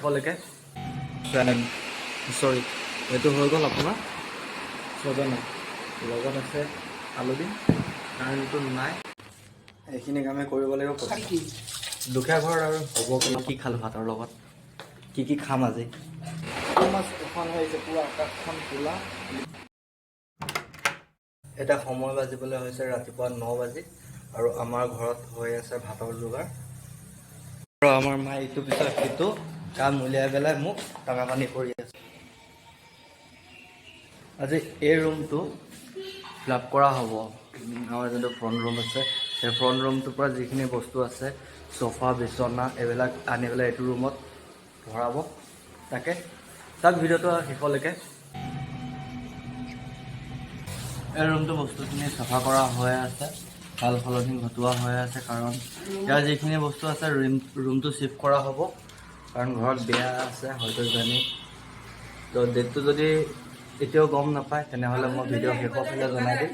শেষলৈকে। চৰি এইটো হৈ গ'ল আপোনাৰ? ছজনা লগত আছে আলু দিম কাৰেণ্টটো নাই। এইখিনি কামে কৰিব লাগিব। দুখীয়া ঘৰ আৰু হ'ব কি খালোঁ ভাতৰ লগত? কি কি খাম আজি? মাছ এখন হৈছে পুৰা আকাশখন ক'লা। এতিয়া সময় বাজিবলৈ হৈছে ৰাতিপুৱা ন বাজি আৰু আমাৰ ঘৰত হৈ আছে ভাতৰ যোগাৰ। আৰু আমাৰ মায়ে ইটো পিছত সিটো। কাম উলিয়াই পেলাই মোক টাঙা পানী কৰি আছে। আজি এই ৰুমটো ফিল আপ কৰা হ'ব। আমাৰ যোনটো ফ্ৰণ্ট ৰুম আছে, সেই ফ্ৰণ্ট ৰুমটোৰ পৰা যিখিনি বস্তু আছে, চফা বিচনা এইবিলাক আনি পেলাই এইটো ৰুমত ভৰাব। তাকে চাওক ভিডিঅ'টো শেষলৈকে। এই ৰুমটো বস্তুখিনি চাফা কৰা হৈ আছে, ভালো সলনি ঘটোৱা হৈ আছে, কাৰণ ইয়াৰ যিখিনি বস্তু আছে ৰুম ৰুমটো চিফ্ট কৰা হ'ব। কাৰণ ঘৰত বিয়া আছে হয়তো জানি। তো ডেটটো যদি এতিয়াও গম নাপায় তেনেহ'লে মই ভিডিঅ' শেষৰ ফালে জনাই দিম।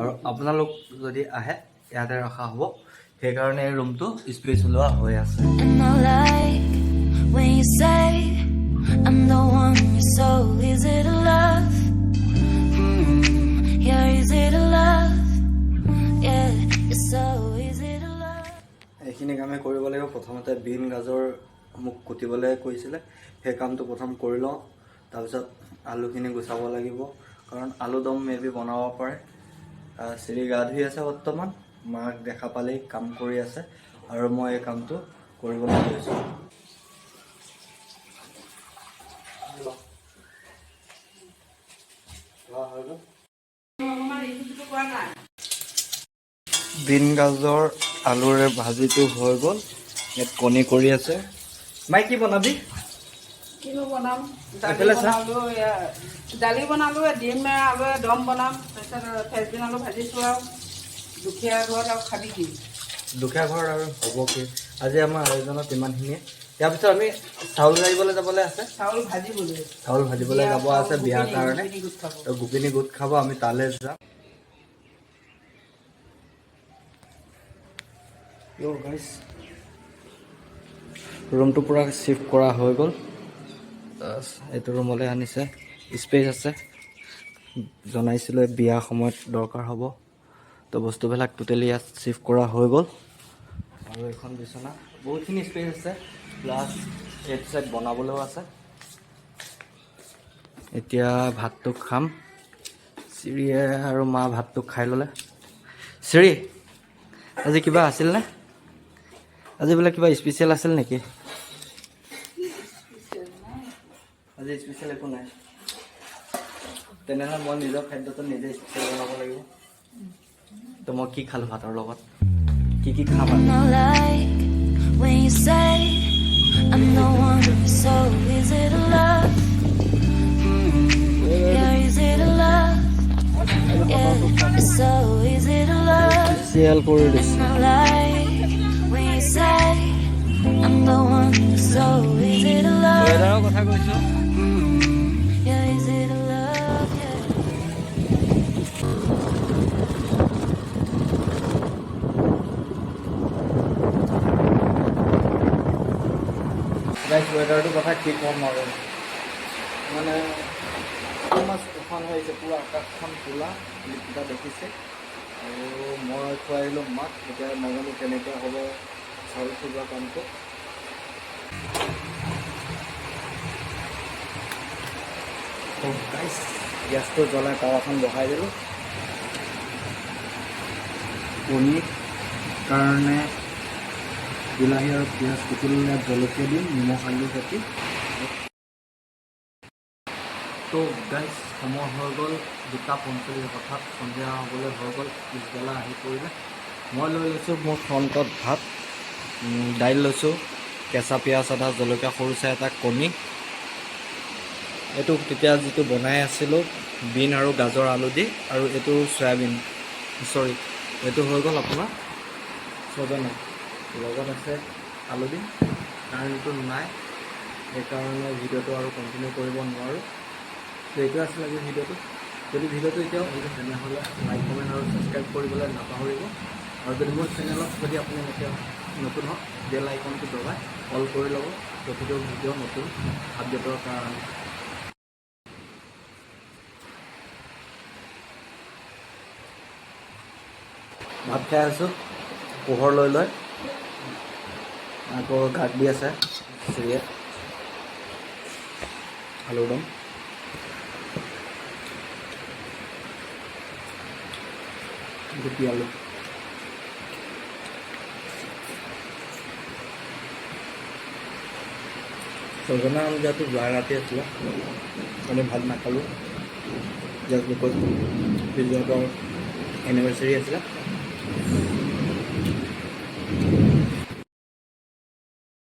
আৰু আপোনালোক যদি আহে ইয়াতে ৰখা হ'ব। সেইকাৰণে এই ৰুমটো স্পেচ ওলোৱা হৈ আছে। এইখিনি কামেই কৰিব লাগিব। প্ৰথমতে বিন গাজৰ মোক কুটিবলৈ কৈছিলে। সেই কামটো প্ৰথম কৰি লওঁ। তাৰপিছত আলুখিনি গুচাব লাগিব। কাৰণ আলু দম মে বি বনাব পাৰে। চিৰি গা ধুই আছে বৰ্তমান। মাক দেখা পালেই কাম কৰি আছে আৰু মই এই কামটো কৰিবলৈ লৈছোঁ। বিন গাজৰ আলুৰে ভাজিটো হৈ গ'ল। ইয়াত কণী কৰি আছে। মাই কি বনাবি? কিনো বনাম? দালি বনালো এয়া দালি বনালো ডিম আলু দম বনাম তাৰপিছত ফ্ৰেঞ্চবিন আলু ভাজিছো আৰু। দুখীয়া ঘৰত আৰু খাবি কি? দুখীয়া ঘৰ আৰু হ'ব কি? আজি আমাৰ আয়োজনত ইমানখিনিয়ে। ইয়াৰ পিছত আমি চাউল জাৰিবলৈ যাবলৈ আছে। চাউল ভাজিবলৈ। চাউল ভাজিবলৈ যাব আছে বিয়াৰ কাৰণে। গোপিনী গোট খাব আমি তালৈ যাম। ৰুমটো পূৰা চিফ্ট কৰা হৈ গ'ল। এইটো ৰুমলৈ আনিছে। স্পেচ আছে। জনাইছিলোঁ বিয়া সময়ত দৰকাৰ হ'ব। তো বস্তুবিলাক টোটেলি ইয়াত চিফ্ট কৰা হৈ গ'ল। আৰু এইখন বিচনা বহুতখিনি স্পেচ আছে। প্লাছ এইটো চাইড বনাবলৈও আছে। এতিয়া ভাতটো খাম। চিৰিয়ে আৰু মা ভাতটো খাই ল'লে। চিৰি আজি কিবা আছিলনে? আজি বোলে কিবা স্পেচিয়েল আছিল নেকি? আজি স্পেচিয়েল একো নাই। তেনেহ'লে মই নিজৰ খাদ্যটো নিজে স্পেচিয়েল বনাব লাগিব। তো মই কি খালোঁ ভাতৰ লগত? কি কি খাম? স্পেচিয়েল কৰি দিছোঁ। কথা? Yeah. গাইছ ৱেডাৰটোৰ কথা কি ক'ম আৰু? মানে মাছ এখন হৈছে পূৰা আকাশখন ক'লা লিপিকা দেখিছে। আৰু মই থৈ আহিলোঁ মাক এতিয়া নাজানো কেনেকৈ হ'ব চাউল সিজোৱা কামটো। গেছটো জ্বলাই টাৱাখন বহাই দিলোঁ। কণীৰ কাৰণে বিলাহী আৰু পিঁয়াজ কুটি লৈ ইয়াত জলকীয়া দিম নিমখ আলু কাটি। তো গাইজ সময় হৈ গ'ল। দুটা পঞ্চল্লিছ হঠাৎ সন্ধিয়া হ'বলৈ হৈ গ'ল। পিছবেলা আহি পৰিলে। মই লৈ লৈছোঁ মোৰ ফ্ৰণ্টত ভাত দাইল লৈছোঁ। কেঁচা পিঁয়াজ আদা জলকীয়া সৰু চাই এটা কণী। এইটো তেতিয়া যিটো বনাই আছিলোঁ বিন আৰু গাজৰ আলু দি আৰু এইটো চয়াবিন। চৰি এইটো হৈ গ'ল আপোনাৰ ছজনা লগত আছে আলু দিম কাৰেণ্টটো নাই সেইকাৰণে ভিডিঅ'টো আৰু কণ্টিনিউ কৰিব নোৱাৰোঁ। তো এইটো আছিলে আজি ভিডিঅ'টো। যদি ভিডিঅ'টো এতিয়াও তেনেহ'লে লাইক কমেণ্ট আৰু ছাবস্ক্ৰাইব কৰিবলৈ নাপাহৰিব। আৰু যদি মোৰ চেনেলত যদি আপুনি এনেকৈ নতুন হওক বেল আইকনটো দবাই অল কৰি ল'ব, প্ৰতিটো ভিডিঅ' নতুন আপডেটৰ কাৰণে। ভাত খাই আছোঁ, পোহৰ লৈ লৈ। আকৌ গাত দি আছে, চিৰিয়ে। আলুৰ দম গুটি আলু। ছজনা যোৱাটো যোৱা ৰাতি আছিলে আমি ভাত নাখালোঁ জাষ্ট বিকজ পিছদিনাটো এনিভাৰ্চাৰী আছিলে